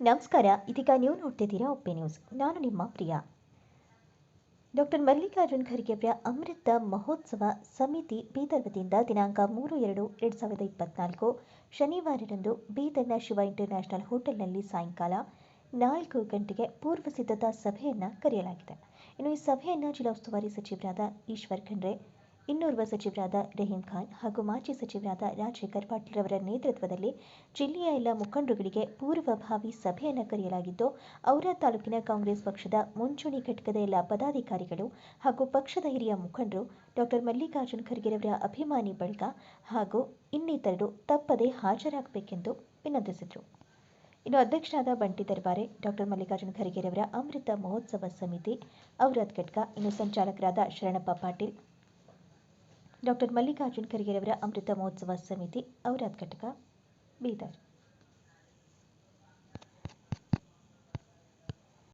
ನಮಸ್ಕಾರ, ಇದೀಗ ನೀವು ನೋಡ್ತಿದ್ದೀರಾ ಒಪ್ಪೆ ನ್ಯೂಸ್. ನಾನು ನಿಮ್ಮ ಪ್ರಿಯಾ. ಡಾಕ್ಟರ್ ಮಲ್ಲಿಕಾರ್ಜುನ್ ಖರ್ಗೆ ಅವರ ಅಮೃತ ಮಹೋತ್ಸವ ಸಮಿತಿ ಬೀದರ್ ವತಿಯಿಂದ ದಿನಾಂಕ ಮೂರು ಎರಡು ಎರಡು ಸಾವಿರದ ಇಪ್ಪತ್ನಾಲ್ಕು, ಶನಿವಾರದಂದು ಬೀದರ್ನ ಶಿವ ಇಂಟರ್ನ್ಯಾಷನಲ್ ಹೋಟೆಲ್ನಲ್ಲಿ ಸಾಯಂಕಾಲ ನಾಲ್ಕು ಗಂಟೆಗೆ ಪೂರ್ವ ಸಿದ್ಧತಾ ಸಭೆಯನ್ನು ಕರೆಯಲಾಗಿದೆ. ಇನ್ನು ಈ ಸಭೆಯನ್ನು ಜಿಲ್ಲಾ ಉಸ್ತುವಾರಿ ಸಚಿವರಾದ ಈಶ್ವರ್ ಖಂಡ್ರೆ ಇನ್ನೋರ್ವ ಸಚಿವರಾದ ರಹೀಂ ಖಾನ್ ಹಾಗೂ ಮಾಜಿ ಸಚಿವರಾದ ರಾಜಶೇಖರ್ ಪಾಟೀಲ್ ಅವರ ನೇತೃತ್ವದಲ್ಲಿ ಜಿಲ್ಲೆಯ ಎಲ್ಲ ಮುಖಂಡರುಗಳಿಗೆ ಪೂರ್ವಭಾವಿ ಸಭೆಯನ್ನು ಕರೆಯಲಾಗಿದ್ದು ಔರಾ ತಾಲೂಕಿನ ಕಾಂಗ್ರೆಸ್ ಪಕ್ಷದ ಮುಂಚೂಣಿ ಘಟಕದ ಎಲ್ಲ ಪದಾಧಿಕಾರಿಗಳು ಹಾಗೂ ಪಕ್ಷದ ಹಿರಿಯ ಮುಖಂಡರು, ಡಾಕ್ಟರ್ ಮಲ್ಲಿಕಾರ್ಜುನ್ ಖರ್ಗೆರವರ ಅಭಿಮಾನಿ ಬಳಗ ಹಾಗೂ ಇನ್ನಿತರರು ತಪ್ಪದೇ ಹಾಜರಾಗಬೇಕೆಂದು ವಿನಂತಿಸಿದರು. ಇನ್ನು ಅಧ್ಯಕ್ಷರಾದ ಬಂಟಿ ದರ್ಬಾರೆ, ಡಾಕ್ಟರ್ ಮಲ್ಲಿಕಾರ್ಜುನ ಖರ್ಗೆರವರ ಅಮೃತ ಮಹೋತ್ಸವ ಸಮಿತಿ ಔರಾದ್ ಘಟಕ, ಇನ್ನು ಸಂಚಾಲಕರಾದ ಶರಣಪ್ಪ ಪಾಟೀಲ್ ಡಾಕ್ಟರ್ ಮಲ್ಲಿಕಾರ್ಜುನ್ ಖರ್ಗೆರವರ ಅಮೃತ ಮಹೋತ್ಸವ ಸಮಿತಿ ಔರಾದ್ ಘಟಕ ಬೀದರ್.